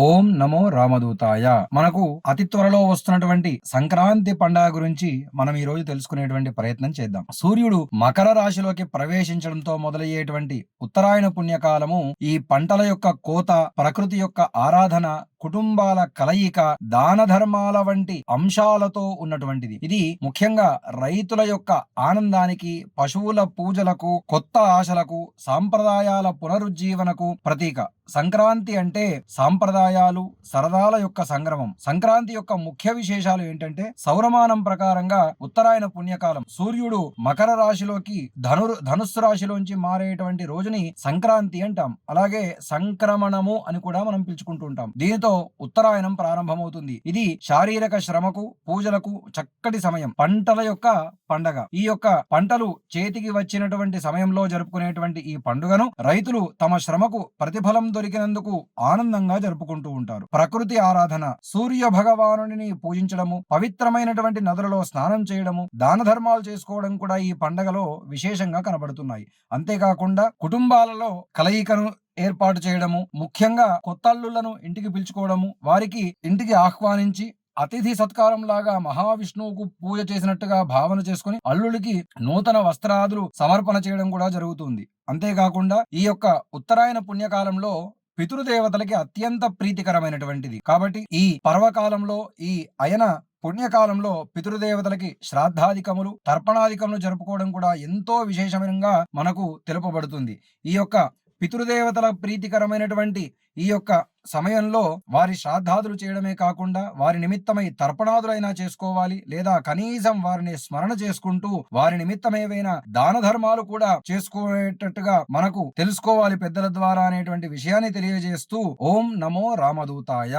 ఓం నమో రామదూతాయ. మనకు అతి త్వరలో వస్తున్నటువంటి సంక్రాంతి పండుగ గురించి మనం ఈ రోజు తెలుసుకునేటువంటి ప్రయత్నం చేద్దాం. సూర్యుడు మకర రాశిలోకి ప్రవేశించడంతో మొదలయ్యేటువంటి ఉత్తరాయణ పుణ్యకాలము ఈ పంటల యొక్క కోత ప్రకృతి యొక్క ఆరాధన కుటుంబాల కలయిక దాన ధర్మాల వంటి అంశాలతో ఉన్నటువంటిది. ఇది ముఖ్యంగా రైతుల యొక్క ఆనందానికి పశువుల పూజలకు కొత్త ఆశలకు సాంప్రదాయాల పునరుజ్జీవనకు ప్రతీక. సంక్రాంతి అంటే సాంప్రదాయాలు సరదాల యొక్క సంగ్రమం సంక్రాంతి యొక్క ముఖ్య విశేషాలు ఏంటంటే సౌరమానం ప్రకారంగా ఉత్తరాయణ పుణ్యకాలం. సూర్యుడు మకర రాశిలోకి ధను ధనుస్సు రాశిలోంచి మారేటువంటి రోజుని సంక్రాంతి అంటాం. అలాగే సంక్రమణము అని కూడా మనం పిలుచుకుంటూ ఉంటాం. దీనితో ఉత్తరాయణం ప్రారంభమవుతుంది. ఇది శారీరక శ్రమకు పూజలకు చక్కటి సమయం. పంటల యొక్క పండగ. ఈ యొక్క పంటలు చేతికి వచ్చినటువంటి సమయంలో జరుపుకునేటువంటి ఈ పండుగను రైతులు తమ శ్రమకు ప్రతిఫలం దొరికినందుకు ఆనందంగా జరుపుకుంటూ ఉంటారు. ప్రకృతి ఆరాధన. సూర్య భగవానుడిని పూజించడము పవిత్రమైనటువంటి నదులలో స్నానం చేయడము దాన ధర్మాలు చేసుకోవడం కూడా ఈ పండగలో విశేషంగా కనబడుతున్నాయి. అంతేకాకుండా కుటుంబాలలో కలయికను ఏర్పాటు చేయడము ముఖ్యంగా కొత్త అల్లులను ఇంటికి పిలుచుకోవడము వారికి ఇంటికి ఆహ్వానించి అతిథి సత్కారం లాగా మహావిష్ణువుకు పూజ చేసినట్టుగా భావన చేసుకుని అల్లుడికి నూతన వస్త్రాదులు సమర్పణ చేయడం కూడా జరుగుతుంది. అంతేకాకుండా ఈ యొక్క ఉత్తరాయణ పుణ్యకాలంలో పితృదేవతలకి అత్యంత ప్రీతికరమైనటువంటిది. కాబట్టి ఈ పర్వకాలంలో ఈ అయన పుణ్యకాలంలో పితృదేవతలకి శ్రాద్ధాధికములు తర్పణాధికములు జరుపుకోవడం కూడా ఎంతో విశేషంగా మనకు తెలుపబడుతుంది. ఈ యొక్క పితృదేవతల ప్రీతికరమైనటువంటి ఈ యొక్క సమయంలో వారి శ్రాద్ధాదులు చేయడమే కాకుండా వారి నిమిత్తమై తర్పణాదులైనా చేసుకోవాలి లేదా కనీసం వారిని స్మరణ చేసుకుంటూ వారి నిమిత్తమేవైనా దాన ధర్మాలు కూడా చేసుకునేటట్టుగా మనకు తెలుసుకోవాలి పెద్దల ద్వారా అనేటువంటి విషయాన్ని తెలియజేస్తూ ఓం నమో రామదూతాయ.